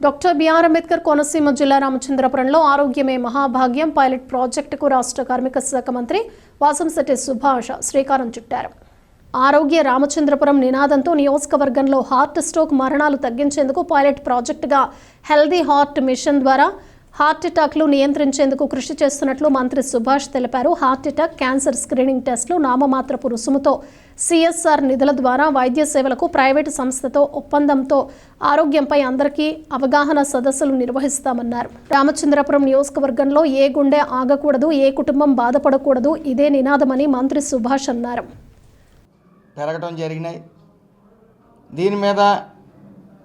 Doctor BR Ambedkar Konaseema జిల్లా రామచంద్రపురంలో ఆరోగ్యమే మహాభాగ్యం పైలట్ ప్రాజెక్టుకు రాష్ట్ర కార్మిక శాఖ మంత్రి వాసంశెట్టి సుభాష్ శ్రీకారం చుట్టారు. ఆరోగ్య రామచంద్రపురం నినాదంతో నియోజకవర్గంలో హార్ట్ స్ట్రోక్ మరణాలు తగ్గించేందుకు పైలట్ ప్రాజెక్టుగా హెల్దీ హార్ట్ మిషన్ ద్వారా హార్ట్ అటాక్లు నియంత్రించేందుకు కృషి చేస్తున్నట్లు మంత్రి సుభాష్ తెలిపారు. హార్ట్ అటాక్ క్యాన్సర్ స్క్రీనింగ్ టెస్టులు నామమాత్రపు రుసుముతో సిఎస్ఆర్ నిధుల ద్వారా వైద్య సేవలకు ప్రైవేటు సంస్థతో ఒప్పందంతో ఆరోగ్యంపై అందరికీ అవగాహన సదస్సులు నిర్వహిస్తామన్నారు. రామచంద్రపురం నియోజకవర్గంలో ఏ గుండె ఆగకూడదు ఏ కుటుంబం బాధపడకూడదు ఇదే నినాదమని మంత్రి సుభాష్ అన్నారు. పెరగటం జరిగినాయి. దీని మీద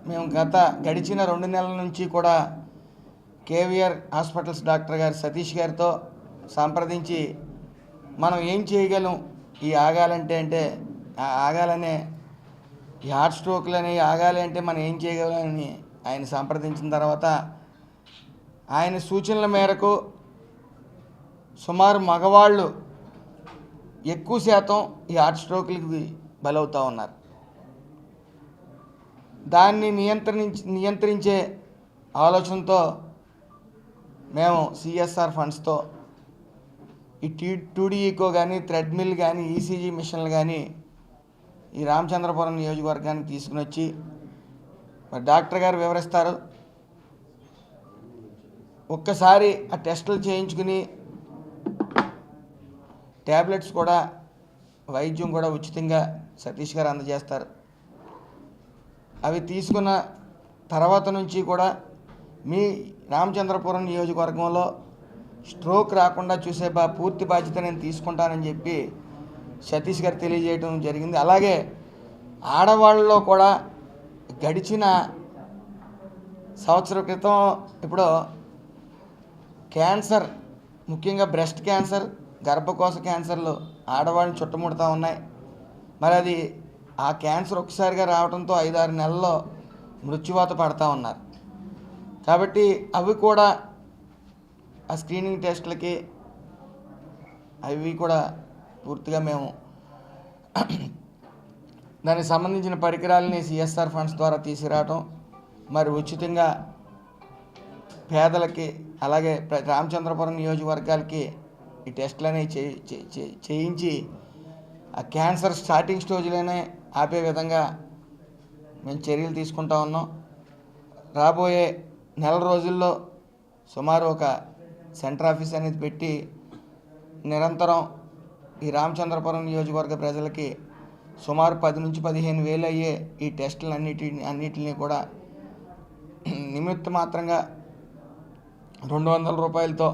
మేము గత గడిచిన రెండు నెలల నుంచి కూడా కేవీఆర్ హాస్పిటల్స్ డాక్టర్ గారు సతీష్ గారితో సంప్రదించి మనం ఏం చేయగలం? ఈ ఆగాలంటే అంటే ఆ ఆగాలనే ఈ హార్ట్ స్ట్రోక్లు అనేవి ఆగాలి అంటే మనం ఏం చేయగలమని ఆయన సంప్రదించిన తర్వాత ఆయన సూచనల మేరకు సుమారు మగవాళ్ళు ఎక్కువ శాతం ఈ హార్ట్ స్ట్రోక్లకి బలవుతూ ఉన్నారు. దాన్ని నియంత్రించి నియంత్రించే ఆలోచనతో మేము సిఎస్ఆర్ ఫండ్స్తో ఈ టీ టూడీఈకో కానీ థ్రెడ్మిల్ కానీ ఈసీజీ మిషన్లు కానీ ఈ రామచంద్రపురం నియోజకవర్గానికి తీసుకుని వచ్చి మరి డాక్టర్ గారు వివరిస్తారు. ఒక్కసారి ఆ టెస్టులు చేయించుకుని ట్యాబ్లెట్స్ కూడా వైద్యం కూడా ఉచితంగా సతీష్ గారు అందజేస్తారు. అవి తీసుకున్న తర్వాత నుంచి కూడా మీ రామచంద్రపురం నియోజకవర్గంలో స్ట్రోక్ రాకుండా చూసే బా పూర్తి బాధ్యత నేను తీసుకుంటానని చెప్పి సతీష్ గారు తెలియజేయడం జరిగింది. అలాగే ఆడవాళ్ళలో కూడా గడిచిన సంవత్సరం క్రితం ఇప్పుడు క్యాన్సర్ ముఖ్యంగా బ్రెస్ట్ క్యాన్సర్ గర్భకోశ క్యాన్సర్లు ఆడవాళ్ళని చుట్టముడుతూ ఉన్నాయి. మరి అది ఆ క్యాన్సర్ ఒకసారిగా రావడంతో ఐదారు నెలల్లో మృత్యువాత పడతా ఉన్నారు. కాబట్టి అవి కూడా ఆ స్క్రీనింగ్ టెస్టులకి అవి కూడా పూర్తిగా మేము దానికి సంబంధించిన పరికరాలని సిఎస్ఆర్ ఫండ్స్ ద్వారా తీసుకురావటం మరి ఉచితంగా పేదలకి అలాగే రామచంద్రపురం నియోజకవర్గాలకి ఈ టెస్టులు చేయి- చే- చే- చేయించి ఆ క్యాన్సర్ స్టార్టింగ్ స్టేజ్లోనే ఆపే విధంగా మేము చర్యలు తీసుకుంటా ఉన్నాం. రాబోయే నెల రోజుల్లో సుమారు ఒక సెంటర్ ఆఫీస్ అనేది పెట్టి నిరంతరం ఈ రామచంద్రపురం నియోజకవర్గ ప్రజలకి సుమారు పది నుంచి పదిహేను వేలు అయ్యే ఈ టెస్టులు అన్నిటిని అన్నిటిని కూడా నిమిత్త మాత్రంగా రెండు వందల రూపాయలతో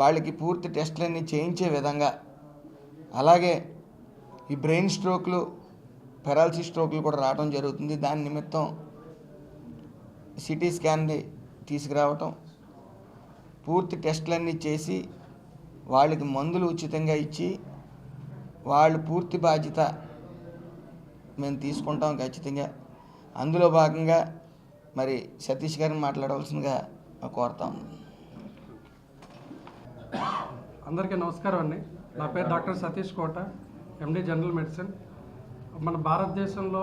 వాళ్ళకి పూర్తి టెస్టులన్నీ చేయించే విధంగా అలాగే ఈ బ్రెయిన్ స్ట్రోక్లు పెరాలసిస్ స్ట్రోక్లు కూడా రావడం జరుగుతుంది. దాని నిమిత్తం సిటీ స్కాన్ని తీసుకురావటం పూర్తి టెస్టులన్నీ చేసి వాళ్ళకి మందులు ఉచితంగా ఇచ్చి వాళ్ళు పూర్తి బాధ్యత మేము తీసుకుంటాం ఖచ్చితంగా. అందులో భాగంగా మరి సతీష్ గారిని మాట్లాడవలసిందిగా కోరుతాం. అందరికీ నమస్కారం అండి. నా పేరు doctor Satish Kota MD general medicine మన భారతదేశంలో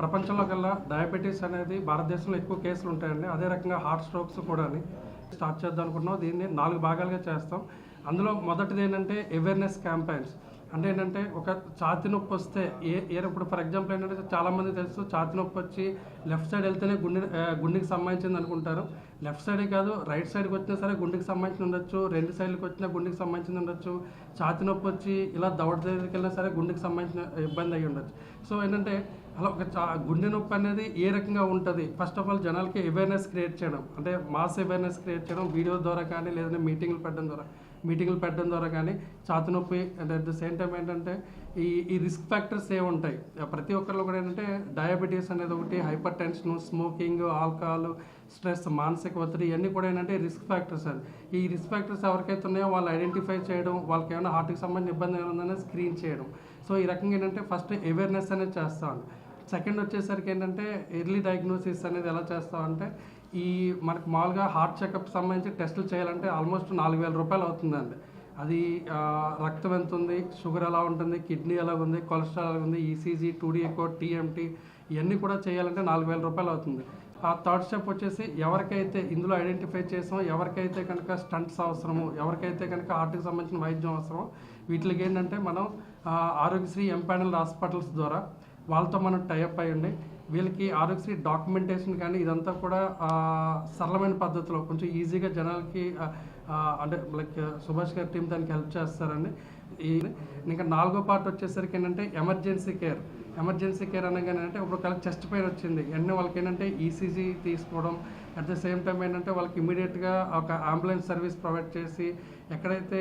ప్రపంచంలో కల్లా డయాబెటీస్ అనేది భారతదేశంలో ఎక్కువ కేసులు ఉంటాయండి. అదే రకంగా హార్ట్ స్ట్రోక్స్ కూడా స్టార్ట్ చేద్దాం అనుకున్నాం దీన్ని నాలుగు భాగాలుగా చేస్తాం. అందులో మొదటిది ఏంటంటే అవేర్నెస్ క్యాంపెయిన్స్ అంటే ఏంటంటే ఒక ఛాతి నొప్పి వస్తే ఏ ఏ ఇప్పుడు ఫర్ ఎగ్జాంపుల్ ఏంటంటే చాలామంది తెలుసు ఛాతి నొప్పి వచ్చి లెఫ్ట్ సైడ్ వెళ్తేనే గుండె గుండెకి సంబంధించింది అనుకుంటారు. లెఫ్ట్ సైడే కాదు రైట్ సైడ్కి వచ్చినా సరే గుండెకి సంబంధించి ఉండొచ్చు. రెండు సైడ్కి వచ్చినా గుండెకి సంబంధించి ఉండొచ్చు. ఛాతి నొప్పి వచ్చి ఇలా దవడ దగ్గరికి వెళ్ళినా సరే గుండెకి సంబంధించిన ఇబ్బంది అయ్యి ఉండొచ్చు. సో ఏంటంటే అలా ఒక చా గుండె నొప్పి అనేది ఏ రకంగా ఉంటుంది? ఫస్ట్ ఆఫ్ ఆల్ జనాలకి అవేర్నెస్ క్రియేట్ చేయడం. అంటే మాస్ అవేర్నెస్ క్రియేట్ చేయడం వీడియో ద్వారా కానీ లేదంటే మీటింగ్లు పెట్టడం ద్వారా. మీటింగ్లు పెట్టడం ద్వారా కానీ ఛాతి నొప్పి and at the same time ఏంటంటే ఈ ఈ రిస్క్ ఫ్యాక్టర్స్ ఏ ఉంటాయి. ప్రతి ఒక్కరిలో కూడా ఏంటంటే డయాబెటీస్ అనేది ఒకటి hypertension smoking alcohol stress మానసిక ఒత్తిడి ఇవన్నీ కూడా ఏంటంటే రిస్క్ ఫ్యాక్టర్స్ అది ఈ రిస్క్ ఫ్యాక్టర్స్ ఎవరికైతే ఉన్నాయో వాళ్ళు ఐడెంటిఫై చేయడం వాళ్ళకి ఏమైనా హార్ట్కి సంబంధించిన ఇబ్బంది ఏమైనా ఉందని స్క్రీన్ చేయడం. సో ఈ రకంగా ఏంటంటే ఫస్ట్ అవేర్నెస్ అనేది చేస్తాను సెకండ్ వచ్చేసరికి ఏంటంటే ఎర్లీ డయాగ్నోసిస్ అనేది ఎలా చేస్తామంటే ఈ మనకు మామూలుగా హార్ట్ చెకప్ సంబంధించి టెస్టులు చేయాలంటే ఆల్మోస్ట్ నాలుగు వేల రూపాయలు అవుతుందండి. అది రక్తం ఎంత ఉంది షుగర్ ఎలా ఉంటుంది కిడ్నీ ఎలా ఉంది కొలెస్ట్రాల్ ఎలా ఉంది ఈసీజీ టూడీ ఎక్కువ టీఎంటీ ఇవన్నీ కూడా చేయాలంటే నాలుగు వేల రూపాయలు అవుతుంది. ఆ థర్డ్ స్టెప్ వచ్చేసి ఎవరికైతే ఇందులో ఐడెంటిఫై చేసామో ఎవరికైతే కనుక స్టంట్స్ అవసరమో ఎవరికైతే కనుక హార్ట్కి సంబంధించిన వైద్యం అవసరమో వీటికి ఏంటంటే మనం ఆరోగ్యశ్రీ ఎంపానల్ హాస్పిటల్స్ ద్వారా వాళ్ళతో మనం టైఅప్ అయి ఉండే వీళ్ళకి ఆరోగ్యశ్రీ డాక్యుమెంటేషన్ కానీ ఇదంతా కూడా సరళమైన పద్ధతిలో కొంచెం ఈజీగా జనాలకి అంటే లైక్ సుభాష్ గారి టీం దానికి హెల్ప్ చేస్తారండి. ఈ ఇంకా నాలుగో పార్ట్ వచ్చేసరికి ఏంటంటే ఎమర్జెన్సీ కేర్ ఎమర్జెన్సీ కేర్ అనగానే అంటే ఇప్పుడు ఒకవేళ చెస్ట్ పెయిన్ వచ్చింది వెంటనే వాళ్ళకి ఏంటంటే ఈసీజీ తీసుకోవడం అట్ ద సేమ్ టైం ఏంటంటే వాళ్ళకి ఇమీడియట్గా ఒక అంబులెన్స్ సర్వీస్ ప్రొవైడ్ చేసి ఎక్కడైతే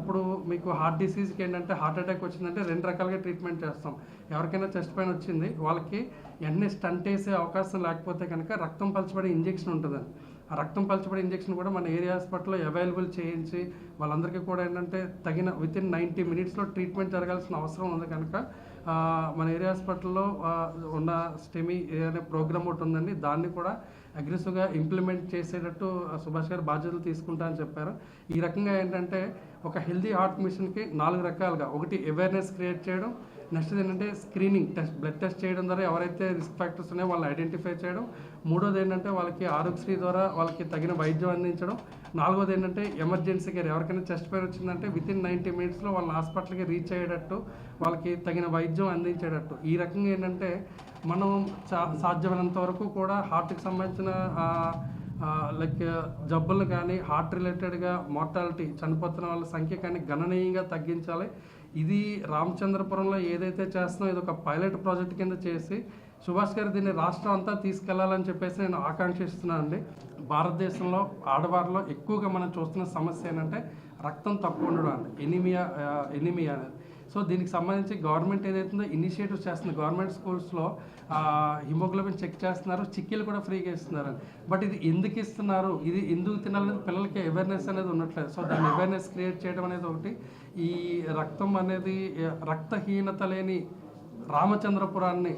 ఇప్పుడు మీకు హార్ట్ డిసీజ్కి ఏంటంటే హార్ట్ అటాక్ వచ్చిందంటే రెండు రకాలుగా ట్రీట్మెంట్ చేస్తాం. ఎవరికైనా చెస్ట్ పెయిన్ వచ్చింది వాళ్ళకి వెంటనే స్టంట్ వేసే అవకాశం లేకపోతే కనుక రక్తం పలచబడే ఇంజెక్షన్ ఉంటుందండి. ఆ రక్తం పలచబడే ఇంజెక్షన్ కూడా మన ఏరియా హాస్పిటల్లో అవైలబుల్ చేయించి వాళ్ళందరికీ కూడా ఏంటంటే తగిన విత్ ఇన్ నైంటీ మినిట్స్లో ట్రీట్మెంట్ జరగాల్సిన అవసరం ఉంది కనుక మన ఏరియా హాస్పిటల్లో ఉన్న స్టెమీ అనే ప్రోగ్రామ్ ఒకటి ఉందండి. దాన్ని కూడా అగ్రెసివ్గా ఇంప్లిమెంట్ చేసేటట్టు సుభాష్ గారు బాధ్యతలు తీసుకుంటా అని చెప్పారు. ఈ రకంగా ఏంటంటే ఒక హెల్దీ హార్ట్ మిషన్కి నాలుగు రకాలుగా ఒకటి అవేర్నెస్ క్రియేట్ చేయడం నెక్స్ట్ ఏంటంటే స్క్రీనింగ్ టెస్ట్ బ్లడ్ టెస్ట్ చేయడం ద్వారా ఎవరైతే రిస్క్ ఫ్యాక్టర్స్ ఉన్నాయో వాళ్ళని ఐడెంటిఫై చేయడం. మూడోది ఏంటంటే వాళ్ళకి ఆరోగ్యశ్రీ ద్వారా వాళ్ళకి తగిన వైద్యం అందించడం. నాలుగోది ఏంటంటే ఎమర్జెన్సీ కేర్ ఎవరికైనా చెస్ట్ పెయిన్ వచ్చిందంటే విత్ ఇన్ నైంటీ మినిట్స్లో వాళ్ళ హాస్పిటల్కి రీచ్ అయ్యేటట్టు వాళ్ళకి తగిన వైద్యం అందించేటట్టు. ఈ రకంగా ఏంటంటే మనం సాధ్యమైనంత వరకు కూడా హార్ట్కి సంబంధించిన లైక్ జబ్బులు కానీ హార్ట్ రిలేటెడ్గా మార్టాలిటీ చనిపోతున్న వాళ్ళ సంఖ్య కానీ గణనీయంగా తగ్గించాలి. ఇది రామచంద్రపురంలో ఏదైతే చేస్తున్నామో ఇది ఒక పైలట్ ప్రాజెక్ట్ కింద చేసి సుభాష్ గారు దీన్ని రాష్ట్రం అంతా తీసుకెళ్ళాలని చెప్పేసి నేను ఆకాంక్షిస్తున్నాను అండి భారతదేశంలో ఆడవారిలో ఎక్కువగా మనం చూస్తున్న సమస్య ఏంటంటే రక్తం తక్కువ ఉండడం అండి. ఎనిమియా ఎనిమియా అనేది. సో దీనికి సంబంధించి గవర్నమెంట్ ఏదైతుందో ఇనిషియేటివ్స్ చేస్తుంది. గవర్నమెంట్ స్కూల్స్లో హిమోగ్లోబిన్ చెక్ చేస్తున్నారు. చిక్కీలు కూడా ఫ్రీగా ఇస్తున్నారు. బట్ ఇది ఎందుకు ఇస్తున్నారు? ఇది ఎందుకు తినాలనేది పిల్లలకి అవేర్నెస్ అనేది ఉండట్లేదు. సో దాని అవేర్నెస్ క్రియేట్ చేయడం అనేది ఒకటి. ఈ రక్తం అనేది రక్తహీనత లేని రామచంద్రపురాన్ని